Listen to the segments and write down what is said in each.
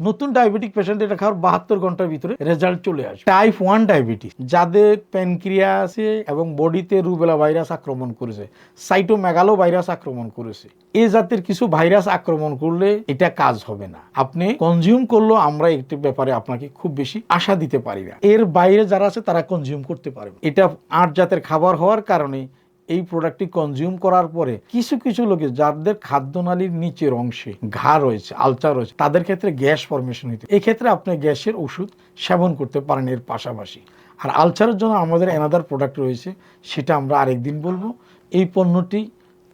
নতুন diabetic patient এটা খাওয়ার বাহাত্তর ঘণ্টার ভিতরে রেজাল্ট চলে আসে টাইপ ওয়ান ডায়াবেটিস যাদের প্যানক্রিয়া আছে এবং বডিতে রুবেলা ভাইরাস আক্রমণ করেছে সাইটোমেগালো ভাইরাস আক্রমণ করেছে। এই জাতের কিছু ভাইরাস আক্রমণ করলে এটা কাজ হবে না। আপনি কনজিউম করলেও আমরা একটি ব্যাপারে আপনাকে খুব বেশি আশা দিতে পারি না। এর বাইরে যারা আছে তারা কনজিউম করতে পারবে এটা আট জাতের খাবার হওয়ার কারণে এই প্রোডাক্টটি কনজিউম করার পরে কিছু কিছু লোকে যাদের খাদ্যনালীর নিচের অংশে ঘা রয়েছে আলচার রয়েছে, তাদের ক্ষেত্রে গ্যাস ফরমেশন হইতে এক্ষেত্রে আপনি গ্যাসের ওষুধ সেবন করতে পারেন এর পাশাপাশি। আর আলচারের জন্য আমাদের এনাদার প্রোডাক্ট রয়েছে, সেটা আমরা আরেকদিন বলব। এই পণ্যটি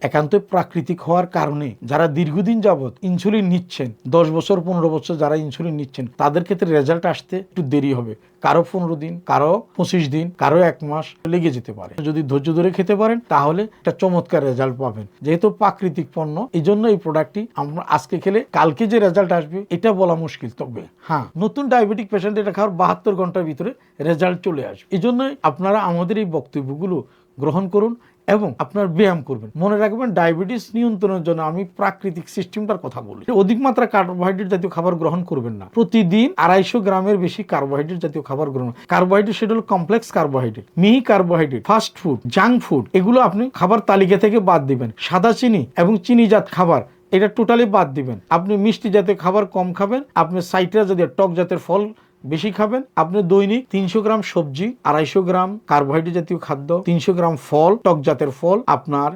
একান্ত প্রাকৃতিক হওয়ার কারণে যারা দীর্ঘদিন যাবৎ ইনসুলিন নিচ্ছেন, দশ বছর, পনেরো বছর যারা ইনসুলিন নিচ্ছেন, তাদের ক্ষেত্রে রেজাল্ট আসতে একটু দেরি হবে। কারও পনেরো দিন, কারও পঁচিশ দিন, কারও এক মাস লেগে যেতে পারে। যদি ধৈর্য ধরে খেতে পারেন, তাহলে একটা চমৎকার রেজাল্ট পাবেন। যেহেতু প্রাকৃতিক পণ্য এই জন্য এই প্রোডাক্টটি আমরা আজকে খেলে কালকে যে রেজাল্ট আসবে, এটা বলা মুশকিল। তবে হ্যাঁ নতুন ডায়াবেটিক পেশেন্ট এটা খাওয়ার বাহাত্তর ঘণ্টার ভিতরে রেজাল্ট চলে আসবে। এই জন্যই আপনারা আমাদের এই বক্তব্যগুলো গ্রহণ করুন। এবং আপনার ব্যায়াম করবেন। মনে রাখবেন, ডায়াবেটিস নিয়ন্ত্রণের জন্য আমি প্রাকৃতিক সিস্টেমটার কথা বলি। অধিক মাত্রা কার্বোহাইড্রেট জাতীয় খাবার গ্রহণ করবেন না। প্রতিদিন আড়াইশো গ্রামের বেশি কার্বোহাইড্রেট জাতীয় খাবার গ্রহণ কার্বোহাইড্রেট সেটা হলো কমপ্লেক্স কার্বোহাইড্রেট মিহি carbohydrate fast food junk food এগুলো আপনি খাবার তালিকা থেকে বাদ দিবেন। সাদা চিনি এবং চিনিজাত খাবার, এটা টোটালি বাদ দিবেন। আপনি মিষ্টি জাতীয় খাবার কম খাবেন, আপনি সাইট্রাস জাতীয়, টক জাতের ফল বেশি খাবেন। আপনি দৈনিক তিনশো গ্রাম সবজি, আড়াইশো গ্রাম কার্বোহাইড্রেট জাতীয় খাদ্য, তিনশো গ্রাম ফল, টক জাতের ফল, আপনার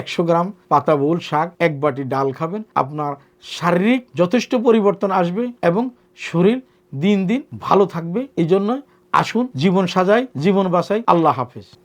একশো গ্রাম পাতাবুল শাক, এক বাটি ডাল খাবেন। আপনার শারীরিক যথেষ্ট পরিবর্তন আসবে এবং শরীর দিন দিন ভালো থাকবে। এই জন্য আসুন, জীবন সাজাই, জীবন বাঁচাই। আল্লাহ হাফেজ।